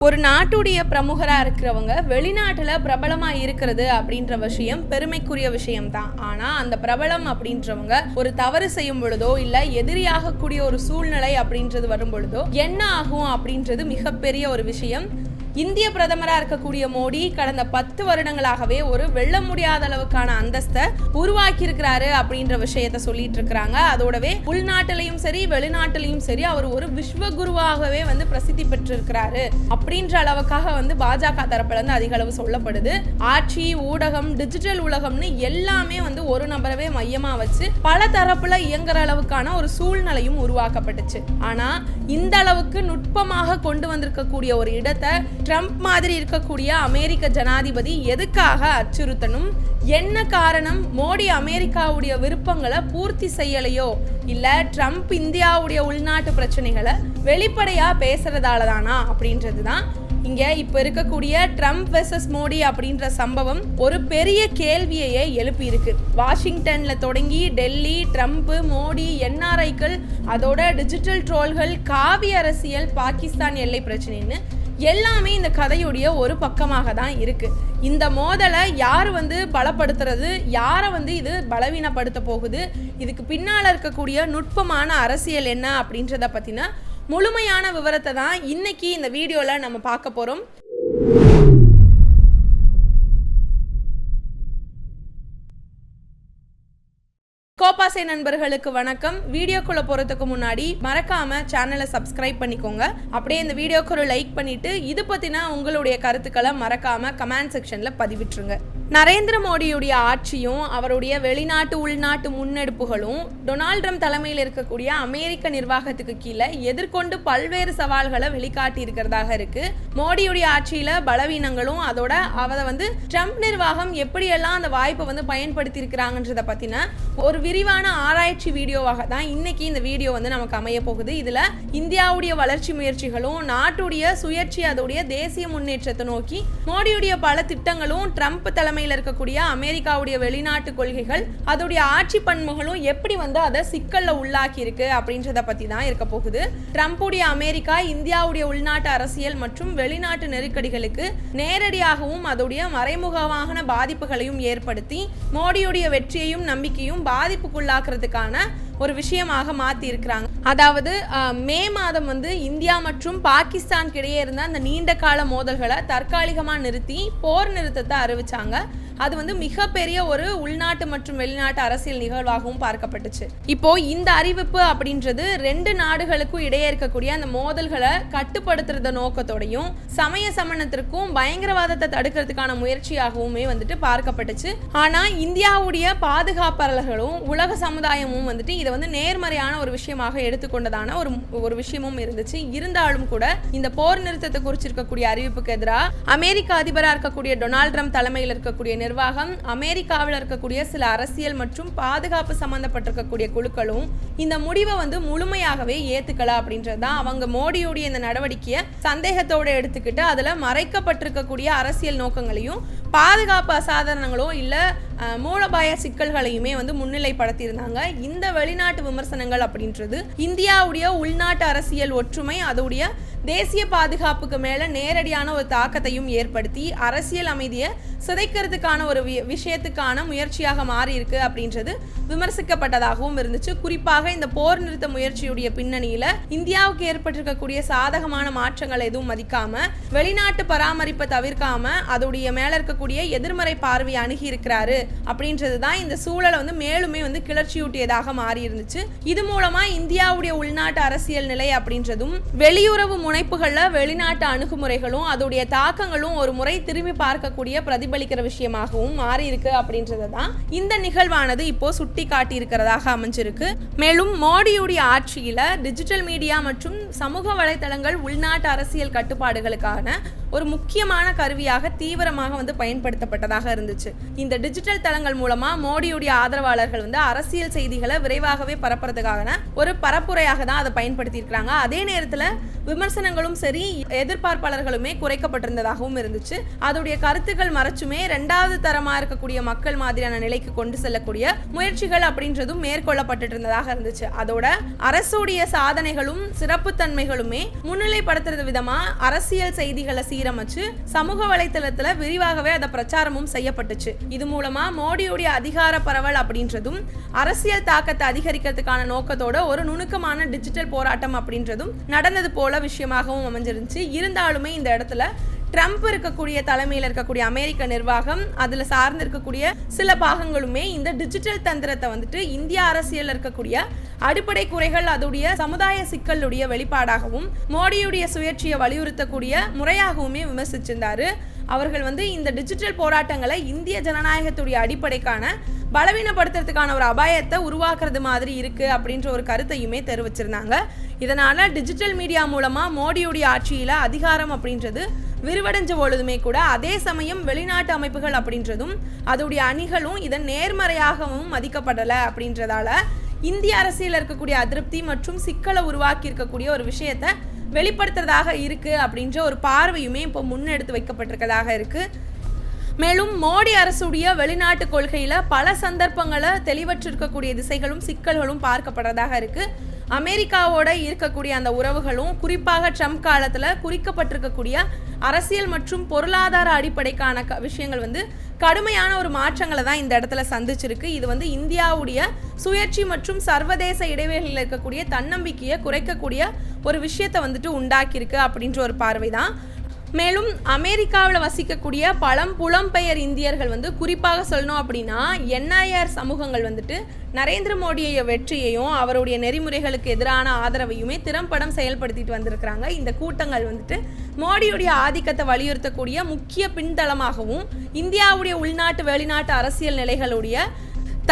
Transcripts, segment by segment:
ஒரு நாட்டுடைய பிரமுகராக இருக்கிறவங்க வெளிநாட்டில் பிரபலமாக இருக்கிறது அப்படின்ற விஷயம் பெருமைக்குரிய விஷயம் தான் ஆனால் அந்த பிரபலம் அப்படின்றவங்க ஒரு தவறு செய்யும் பொழுதோ இல்லை எதிரியாகக்கூடிய ஒரு சூழ்நிலை அப்படின்றது வரும் பொழுதோ என்ன ஆகும் அப்படின்றது மிகப்பெரிய ஒரு விஷயம். இந்திய பிரதமராக இருக்கக்கூடிய மோடி கடந்த பத்து வருடங்களாகவே ஒரு வெல்ல முடியாத அளவுக்கான அந்தஸ்தை உருவாக்கி இருக்கிறாரு அப்படின்ற விஷயத்த சொல்லிட்டு இருக்கிறாங்க. அதோடவே உள்நாட்டிலையும் சரி வெளிநாட்டிலையும் சரி அவர் ஒரு விஸ்வகுருவாகவே வந்து பிரசித்தி பெற்றிருக்கிறாரு அப்படின்ற அளவுக்காக வந்து பாஜக தரப்புல இருந்து அதிக அளவு சொல்லப்படுது. ஆட்சி ஊடகம் டிஜிட்டல் உலகம்னு எல்லாமே வந்து ஒரு நபரவே மையமா வச்சு பல தரப்புல இயங்குற அளவுக்கான ஒரு சூழ்நிலையும் உருவாக்கப்பட்டுச்சு. ஆனா இந்த அளவுக்கு நுட்பமாக கொண்டு வந்திருக்கக்கூடிய ஒரு இடத்தை ட்ரம்ப் மாதிரி இருக்கக்கூடிய அமெரிக்க ஜனாதிபதி எதுக்காக அச்சுறுத்தணும்? என்ன காரணம்? மோடி அமெரிக்காவுடைய விருப்பங்களை பூர்த்தி செய்யலையோ? இல்லை ட்ரம்ப் இந்தியாவுடைய உள்நாட்டு பிரச்சனைகளை வெளிப்படையாக பேசுறதால தானா அப்படின்றது தான் இங்கே இப்போ இருக்கக்கூடிய ட்ரம்ப் வெர்சஸ் மோடி அப்படின்ற சம்பவம் ஒரு பெரிய கேள்வியையே எழுப்பியிருக்கு. வாஷிங்டனில் தொடங்கி டெல்லி ட்ரம்ப் மோடி என்ஆர்ஐக்கள் அதோட டிஜிட்டல் ட்ரோல்கள் காவி அரசியல் பாகிஸ்தான் எல்லை பிரச்சனைன்னு எல்லாமே இந்த கதையுடைய ஒரு பக்கமாக தான் இருக்குது இந்த மோதலை யார் வந்து பலப்படுத்துறது யாரை வந்து இது பலவீனப்படுத்த போகுது இதுக்கு பின்னால் இருக்கக்கூடிய நுட்பமான அரசியல் என்ன அப்படின்றத பற்றின முழுமையான விவரத்தை தான் இன்னைக்கு இந்த வீடியோவில் நம்ம பார்க்க போகிறோம் கோபாசை நண்பர்களுக்கு வணக்கம். வீடியோக்குள்ள போறதுக்கு முன்னாடி மறக்காம சேனலை சப்ஸ்கிரைப் பண்ணிக்கோங்க. அப்படியே இந்த வீடியோக்கு ஒரு லைக் பண்ணிட்டு இது பத்தின உங்களுடைய கருத்துக்களை மறக்காம கமெண்ட் செக்ஷன்ல பதிவிட்டுருங்க. நரேந்திர மோடியுடைய ஆட்சியும் அவருடைய வெளிநாட்டு உள்நாட்டு முன்னெடுப்புகளும் டொனால்ட் ட்ரம்ப் தலைமையில் இருக்கக்கூடிய அமெரிக்க நிர்வாகத்துக்கு கீழே எதிர்கொண்டு பல்வேறு சவால்களை வெளிக்காட்டி இருக்கிறதாக இருக்கு. மோடியுடைய ஆட்சியில பலவீனங்களும் அதோட அதை வந்து ட்ரம்ப் நிர்வாகம் எப்படியெல்லாம் அந்த வாய்ப்பை வந்து பயன்படுத்தி இருக்கிறாங்கன்றதை பத்தின ஒரு விரிவான ஆராய்ச்சி வீடியோவாக தான் இன்னைக்கு இந்த வீடியோ வந்து நமக்கு அமைய போகுது. இதுல இந்தியாவுடைய வளர்ச்சி முயற்சிகளும் நாட்டுடைய சுயேட்சை அதோடைய தேசிய முன்னேற்றத்தை நோக்கி மோடியுடைய பல திட்டங்களும் ட்ரம்ப் தலைமையில் இருக்கக்கூடிய அமெரிக்காவுடைய வெளிநாட்டு கொள்கைகள் அதோடைய ஆட்சி பன்முகளும் எப்படி வந்து அதை சிக்கல்ல உள்ளாக்கி இருக்கு அப்படின்றத பத்தி தான் இருக்க போகுது. ட்ரம்ப்புடைய அமெரிக்கா இந்தியாவுடைய உள்நாட்டு அரசியல் மற்றும் வெளிநாட்டு நெருக்கடிகளுக்கு நேரடியாகவும் அதோடைய மறைமுகமான பாதிப்புகளையும் ஏற்படுத்தி மோடியுடைய வெற்றியையும் நம்பிக்கையும் பாதிப்புக்குள்ளாக்குறதுக்கான ஒரு விஷயமாக மாற்றி இருக்கிறாங்க அதாவது மே மாதம் வந்து இந்தியா மற்றும் பாகிஸ்தானுக்கு இடையே இருந்த அந்த நீண்ட கால மோதல்களை தற்காலிகமாக நிறுத்தி போர் நிறுத்தத்தை அறிவிச்சாங்க. அது வந்து மிகப்பெரிய ஒரு உள்நாட்டு மற்றும் வெளிநாட்டு அரசியல் நிகழ்வாகவும் பார்க்கப்பட்டுச்சு. இப்போ இந்த அறிவிப்பு அப்படின்றது ரெண்டு நாடுகளுக்கும் இடையே இருக்கக்கூடிய அந்த மோதல்களை கட்டுப்படுத்துறத நோக்கத்தோடையும் சமய சமணத்திற்கும் பயங்கரவாதத்தை தடுக்கிறதுக்கான முயற்சியாகவுமே வந்துட்டு பார்க்கப்பட்டுச்சு. ஆனா இந்தியாவுடைய பாதுகாப்பாளர்களும் உலக சமுதாயமும் வந்துட்டு இதை வந்து நேர்மறையான ஒரு விஷயமாக எடுத்துக்கொண்டதான ஒரு ஒரு விஷயமும் இருந்துச்சு. இருந்தாலும் கூட இந்த போர் நிறுத்தத்தை குறிச்சிருக்கக்கூடிய அறிவிப்புக்கு எதிராக அமெரிக்க அதிபராக இருக்கக்கூடிய டொனால்ட் ட்ரம்ப் தலைமையில் இருக்கக்கூடிய நிர்வாகம் அமெரிக்காவில் இருக்கக்கூடிய சில அரசியல் மற்றும் பாதுகாப்பு சம்மந்தப்பட்டிருக்கக்கூடிய குழுக்களும் இந்த முடிவை வந்து முழுமையாகவே ஏத்துக்கலாம் அப்படின்றது தான் அவங்க மோடியுடைய இந்த நடவடிக்கையை சந்தேகத்தோடு எடுத்துக்கிட்டு அதில் மறைக்கப்பட்டிருக்கக்கூடிய அரசியல் நோக்கங்களையும் பாதுகாப்பு அசாதாரணங்களோ இல்லை மூலபாய சிக்கல்களையுமே வந்து முன்னிலைப்படுத்தியிருந்தாங்க. இந்த வெளிநாட்டு விமர்சனங்கள் அப்படின்றது இந்தியாவுடைய உள்நாட்டு அரசியல் ஒற்றுமை அதோடைய தேசிய பாதுகாப்புக்கு மேல நேரடியான ஒரு தாக்கத்தையும் ஏற்படுத்தி அரசியல் அமைதியை சிதைக்கிறதுக்கான ஒரு வி- விஷயத்துக்கான முயற்சியாக மாறி இருக்கு அப்படின்றது விமர்சிக்கப்பட்டதாகவும் இருந்துச்சு. குறிப்பாக இந்த போர் நிறுத்த முயற்சியுடைய பின்னணியில இந்தியாவுக்கு ஏற்பட்டிருக்கக்கூடிய சாதகமான மாற்றங்கள் எதுவும் மதிக்காம வெளிநாட்டு பராமரிப்பை தவிர்க்காம அதோடைய மேல இருக்கக்கூடிய எதிர்மறை பார்வை அணுகி இருக்கிறாரு அப்படின்றது தான் இந்த சூழலை வந்து மேலுமே வந்து கிளர்ச்சியூட்டியதாக மாறி இருந்துச்சு இது மூலமா இந்தியாவுடைய உள்நாட்டு அரசியல் நிலை அப்படின்றதும் வெளியுறவு முனைப்புகளில் வெளிநாட்டு அணுகுமுறைகளும் அதோடைய தாக்கங்களும் ஒரு முறை திரும்பி பார்க்கக்கூடிய பிரதிபலிக்கிற விஷயமாகவும் மாறி இருக்கு அப்படின்றது தான் இந்த நிகழ்வானது இப்போ சுட்டி காட்டியிருக்கிறதாக அமைஞ்சிருக்கு. மேலும் மோடியுடைய ஆட்சியில டிஜிட்டல் மீடியா மற்றும் சமூக வலைதளங்கள் உள்நாட்டு அரசியல் கட்டுப்பாடுகளுக்கான ஒரு முக்கியமான கருவியாக தீவிரமாக வந்து பயன்படுத்தப்பட்டதாக இருந்துச்சு. இந்த டிஜிட்டல் தளங்கள் மூலமா மோடியுடைய ஆதரவாளர்கள் வந்து அரசியல் செய்திகளை விரைவாகவே பரப்புறதுக்காக ஒரு பரப்புரையாக தான் அதை பயன்படுத்தி இருக்கிறாங்க அதே நேரத்துல விமர்சனங்களும் சரி எதிர்பார்ப்பாளர்களுமே குறைக்கப்பட்டிருந்ததாகவும் இருந்துச்சு. அதோடைய கருத்துக்கள் மறைச்சுமே ரெண்டாவது தரமா இருக்கக்கூடிய மக்கள் மாதிரியான நிலைக்கு கொண்டு செல்லக்கூடிய முயற்சிகள் அப்படின்றதும் மேற்கொள்ளப்பட்டு இருந்ததாக இருந்துச்சு. அதோட அரசுடைய சாதனைகளும் சிறப்பு தன்மைகளுமே முன்னிலைப்படுத்துறது விதமா அரசியல் செய்திகளை சீரமைச்சு சமூக வலைத்தளத்துல விரிவாகவே அதை பிரச்சாரமும் செய்யப்பட்டுச்சு. இது மூலமா மோடியுடைய அதிகார பரவல் அப்படின்றதும் அரசியல் தாக்கத்தை அதிகரிக்கிறதுக்கான நோக்கத்தோட ஒரு நுணுக்கமான டிஜிட்டல் போராட்டம் அப்படின்றதும் நடந்தது போல விஷயமாகவும் அமைஞ்சிருந்துச்சு. இருந்தாலுமே இந்த இடத்துல ட்ரம்ப் இருக்கக்கூடிய தலைமையில் இருக்கக்கூடிய அமெரிக்க நிர்வாகம் அதில் சார்ந்து இருக்கக்கூடிய சில பாகங்களுமே இந்த டிஜிட்டல் தந்திரத்தை வந்துட்டு இந்திய அரசியலில் இருக்கக்கூடிய அடிப்படை குறைகள் அதோடைய சமுதாய சிக்கலுடைய வெளிப்பாடாகவும் மோடியுடைய சுயேட்சையை வலியுறுத்தக்கூடிய முறையாகவுமே விமர்சிச்சிருந்தாரு. அவர்கள் வந்து இந்த டிஜிட்டல் போராட்டங்களை இந்திய ஜனநாயகத்துடைய அடிப்படைக்கான பலவீனப்படுத்துறதுக்கான ஒரு அபாயத்தை உருவாக்குறது மாதிரி இருக்கு அப்படின்ற ஒரு கருத்தையுமே தெரிவிச்சிருந்தாங்க. இதனால டிஜிட்டல் மீடியா மூலமா மோடியுடைய ஆட்சியில அதிகாரம் அப்படின்றது விரிவடைஞ்ச பொழுதுமே கூட அதே சமயம் வெளிநாட்டு அமைப்புகள் அப்படின்றதும் அதோடைய அணிகளும் இதன் நேர்மறையாகவும் மதிக்கப்படலை அப்படின்றதால இந்திய அரசியல் இருக்கக்கூடிய அதிருப்தி மற்றும் சிக்கலை உருவாக்கி இருக்கக்கூடிய ஒரு விஷயத்தை வெளிப்படுத்துறதாக இருக்கு அப்படின்ற ஒரு பார்வையுமே இப்போ முன்னெடுத்து வைக்கப்பட்டிருக்கதாக இருக்குது மேலும் மோடி அரசுடைய வெளிநாட்டு கொள்கையில பல சந்தர்ப்பங்களை தெளிவற்றிருக்கக்கூடிய திசைகளும் சிக்கல்களும் பார்க்கப்படுறதாக இருக்கு. அமெரிக்காவோட இருக்கக்கூடிய அந்த உறவுகளும் குறிப்பாக ட்ரம்ப் காலத்தில் குறிக்கப்பட்டிருக்கக்கூடிய அரசியல் மற்றும் பொருளாதார அடிப்படைக்கான க விஷயங்கள் வந்து கடுமையான ஒரு மாற்றங்களை தான் இந்த இடத்துல சந்திச்சிருக்கு. இது வந்து இந்தியாவுடைய சுயேட்சை மற்றும் சர்வதேச இடைவெளியில் இருக்கக்கூடிய தன்னம்பிக்கையை குறைக்கக்கூடிய ஒரு விஷயத்தை வந்துட்டு உண்டாக்கியிருக்கு அப்படின்ற ஒரு பார்வை தான் மேலும் அமெரிக்காவில் வசிக்கக்கூடிய பழம் புலம்பெயர் இந்தியர்கள் வந்து குறிப்பாக சொல்லணும் அப்படின்னா என்ஐஆர் சமூகங்கள் வந்துட்டு நரேந்திர மோடியை வெற்றியையும் அவருடைய நெறிமுறைகளுக்கு எதிரான ஆதரவையுமே திறம்படம் செயல்படுத்திட்டு வந்திருக்கிறாங்க. இந்த கூட்டங்கள் வந்துட்டு மோடியுடைய ஆதிக்கத்தை வலியுறுத்தக்கூடிய முக்கிய பின்தளமாகவும் இந்தியாவுடைய உள்நாட்டு வெளிநாட்டு அரசியல் நிலைகளுடைய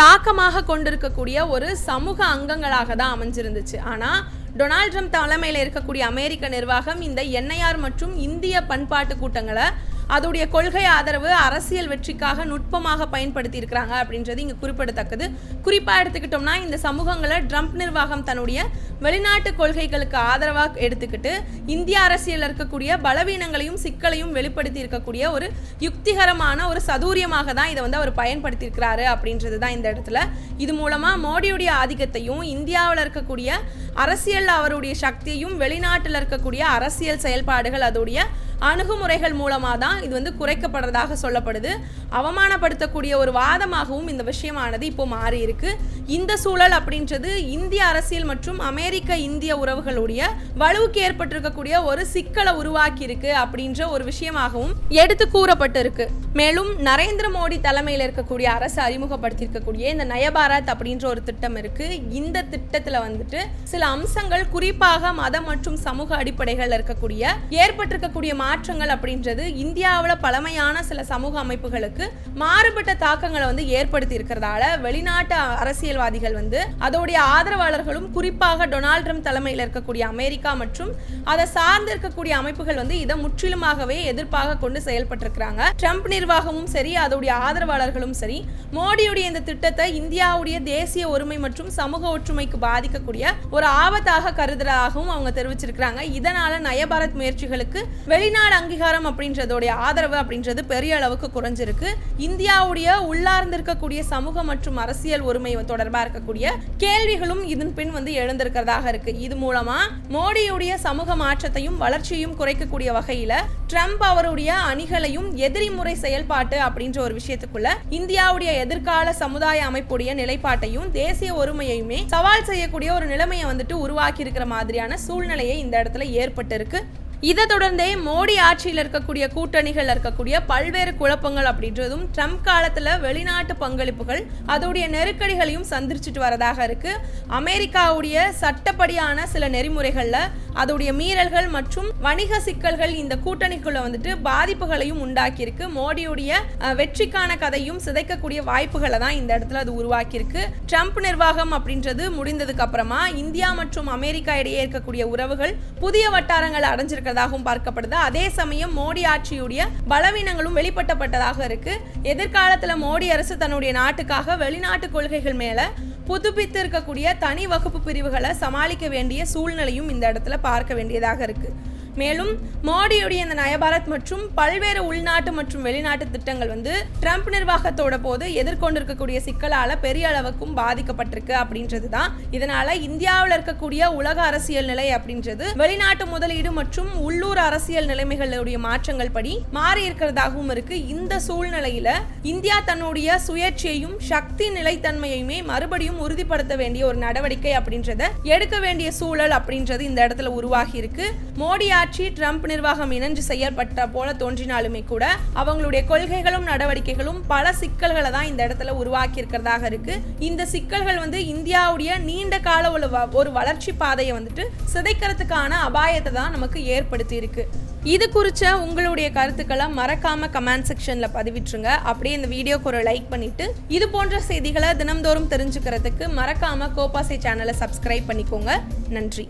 தாக்கமாக கொண்டிருக்கக்கூடிய ஒரு சமூக அங்கங்களாக தான் அமைஞ்சிருந்துச்சு. ஆனால் டொனால்ட் ட்ரம்ப் தலைமையில் இருக்கக்கூடிய அமெரிக்க நிர்வாகம் இந்த என்ஐஆர் மற்றும் இந்திய பண்பாட்டு கூட்டங்களை அதோடைய கொள்கை ஆதரவு அரசியல் வெற்றிக்காக நுட்பமாக பயன்படுத்தி இருக்கிறாங்க அப்படின்றது இங்கே குறிப்பிடத்தக்கது. குறிப்பாக எடுத்துக்கிட்டோம்னா இந்த சமூகங்களை ட்ரம்ப் நிர்வாகம் தன்னுடைய வெளிநாட்டு கொள்கைகளுக்கு ஆதரவாக எடுத்துக்கிட்டு இந்திய அரசியலில் இருக்கக்கூடிய பலவீனங்களையும் சிக்கலையும் வெளிப்படுத்தி இருக்கக்கூடிய ஒரு யுக்திகரமான ஒரு சதூரியமாக தான் இதை வந்து அவர் பயன்படுத்தியிருக்கிறாரு அப்படின்றது தான் இந்த இடத்துல. இது மூலமாக மோடியுடைய ஆதிக்கத்தையும் இந்தியாவில் இருக்கக்கூடிய அரசியல் அவருடைய சக்தியையும் வெளிநாட்டில் இருக்கக்கூடிய அரசியல் செயல்பாடுகள் அதோடைய அணுகுமுறைகள் மூலமாக தான் இது வந்து குறைக்கப்படுறதாக சொல்லப்படுது. அவமானப்படுத்தக்கூடிய ஒரு வாதமாகவும் இந்த விஷயமானது இப்போ மாறி இருக்கு. இந்த சூழல் அப்படின்றது இந்திய அரசியல் மற்றும் அமெரிக்க இந்திய உறவுகளுடைய வலுவுக்கு ஏற்பட்டிருக்கக்கூடிய ஒரு சிக்கலை உருவாக்கி இருக்கு அப்படின்ற ஒரு விஷயமாகவும் எடுத்து கூறப்பட்டிருக்கு. மேலும் நரேந்திர மோடி தலைமையில் இருக்கக்கூடிய அரசு அறிமுகப்படுத்தியிருக்கக்கூடிய இந்த நயபாரத் அப்படின்ற ஒரு திட்டம் இருக்கு. இந்த திட்டத்தில் வந்துட்டு சில அம்சங்கள் குறிப்பாக மதம் மற்றும் சமூக அடிப்படைகள் இருக்கக்கூடிய ஏற்பட்டிருக்கக்கூடிய மாற்றங்கள் அப்படின்றது இந்தியாவில் பழமையான சில சமூக அமைப்புகளுக்கு மாறுபட்ட தாக்கங்களை வந்து ஏற்படுத்தி இருக்கிறதால வெளிநாட்டு அரசியல்வாதிகள் வந்து அதோடைய ஆதரவாளர்களும் குறிப்பாக டொனால்ட் ட்ரம்ப் தலைமையில் இருக்கக்கூடிய அமெரிக்கா மற்றும் அதை சார்ந்து இருக்கக்கூடிய அமைப்புகள் வந்து இதை முற்றிலுமாகவே எதிர்ப்பாக கொண்டு செயல்பட்டிருக்கிறாங்க. ட்ரம்ப் நிர்வாகமும் சரி அதோடைய ஆதரவாளர்களும் சரி மோடியுடைய இந்த திட்டத்தை இந்தியாவுடைய தேசிய ஒருமை மற்றும் சமூக ஒற்றுமைக்கு பாதிக்கக்கூடிய ஒரு ஆபத்தாக கருதுறதாகவும் அவங்க தெரிவிச்சிருக்கிறாங்க. இதனால நயபாரத் முயற்சிகளுக்கு வெளிநாட்டு வெளிநாடு அங்கீகாரம் அப்படின்றதோடைய ஆதரவு அப்படின்றது பெரிய அளவுக்கு குறைஞ்சிருக்கு. இந்தியாவுடைய உள்ளார்ந்திருக்கக்கூடிய சமூக மற்றும் அரசியல் ஒருமை தொடர்பாக இருக்கக்கூடிய கேள்விகளும் இதன் பின் வந்து எழுந்திருக்கிறதாக இருக்கு. இது மூலமா மோடியுடைய சமூக மாற்றத்தையும் வளர்ச்சியையும் குறைக்கக்கூடிய வகையில ட்ரம்ப் அவருடைய அணிகளையும் எதிரி முறை செயல்பாட்டு அப்படின்ற ஒரு விஷயத்துக்குள்ள இந்தியாவுடைய எதிர்கால சமுதாய அமைப்புடைய நிலைப்பாட்டையும் தேசிய ஒருமையுமே சவால் செய்யக்கூடிய ஒரு நிலைமையை வந்துட்டு உருவாக்கி இருக்கிற மாதிரியான சூழ்நிலையை இந்த இடத்துல ஏற்பட்டு இருக்கு இதை தொடர்ந்தே மோடி ஆட்சியில் இருக்கக்கூடிய கூட்டணிகள் இருக்கக்கூடிய பல்வேறு குழப்பங்கள் அப்படின்றதும் ட்ரம்ப் காலத்தில் வெளிநாட்டு பங்களிப்புகள் அதோடைய நெருக்கடிகளையும் சந்திச்சுட்டு வரதாக இருக்கு. அமெரிக்காவுடைய சட்டப்படியான சில நெறிமுறைகளில் அதோடைய மீறல்கள் மற்றும் வணிக சிக்கல்கள் இந்த கூட்டணிக்குள்ள வந்துட்டு பாதிப்புகளையும் உண்டாக்கியிருக்கு. மோடியுடைய வெற்றிக்கான கதையும் சிதைக்கக்கூடிய வாய்ப்புகளை தான் இந்த இடத்துல அது உருவாக்கியிருக்கு. ட்ரம்ப் நிர்வாகம் அப்படின்றது முடிந்ததுக்கு அப்புறமா இந்தியா மற்றும் அமெரிக்கா இடையே இருக்கக்கூடிய உறவுகள் புதிய வட்டாரங்கள் அடைஞ்சிருக்க இருக்கிறதாகவும் பார்க்கப்படுது. அதே சமயம் மோடி ஆட்சியுடைய பலவீனங்களும் வெளிப்பட்டப்பட்டதாக இருக்கு. எதிர்காலத்துல மோடி அரசு தன்னுடைய நாட்டுக்காக வெளிநாட்டு கொள்கைகள் மேல புதுப்பித்து இருக்கக்கூடிய தனி வகுப்பு பிரிவுகளை சமாளிக்க வேண்டிய சூழ்நிலையும் இந்த இடத்துல பார்க்க வேண்டியதாக இருக்கு. மேலும் மோடியுடைய இந்த நயபாரத் மற்றும் பல்வேறு உள்நாட்டு மற்றும் வெளிநாட்டு திட்டங்கள் வந்து ட்ரம்ப் நிர்வாகத்தோட போது எதிர்கொண்டிருக்கக்கூடிய சிக்கலால பெரிய அளவுக்கும் பாதிக்கப்பட்டிருக்கு அப்படின்றது தான் இதனால இந்தியாவில் இருக்கக்கூடிய உலக அரசியல் நிலை அப்படின்றது வெளிநாட்டு முதலீடு மற்றும் உள்ளூர் அரசியல் நிலைமைகளுடைய மாற்றங்கள் படி மாறி இருக்கிறதாகவும் இருக்கு. இந்த சூழ்நிலையில இந்தியா தன்னுடைய சுயேட்சையும் சக்தி நிலைத்தன்மையுமே மறுபடியும் உறுதிப்படுத்த வேண்டிய ஒரு நடவடிக்கை அப்படின்றத எடுக்க வேண்டிய சூழல் அப்படின்றது இந்த இடத்துல உருவாகி இருக்கு. மோடி ஆட்சி ட்ரம்ப் நிர்வாகம் இணைஞ்சு செயல்பட்ட போல தோன்றினாலுமே கூட அவங்களுடைய கொள்கைகளும் நடவடிக்கைகளும் பல சிக்கல்களை தான் இந்த இடத்துல உருவாக்கி இருக்கிறதாக இருக்கு. இந்த சிக்கல்கள் வந்து இந்தியாவுடைய நீண்ட கால ஒரு வ- ஒரு வளர்ச்சி பாதையை வந்துட்டு சிதைக்கிறதுக்கான அபாயத்தை தான் நமக்கு ஏற்படுத்தி இருக்கு இது குறித்த உங்களுடைய கருத்துக்களை மறக்காம கமெண்ட் செக்ஷன்ல பதிவிட்டுருங்க. அப்படியே இந்த வீடியோக்கு ஒரு லைக் பண்ணிட்டு இது போன்ற செய்திகளை தினம்தோறும் தெரிஞ்சுக்கிறதுக்கு மறக்காம கோபாசை சேனலை சப்ஸ்கிரைப் பண்ணிக்கோங்க. நன்றி.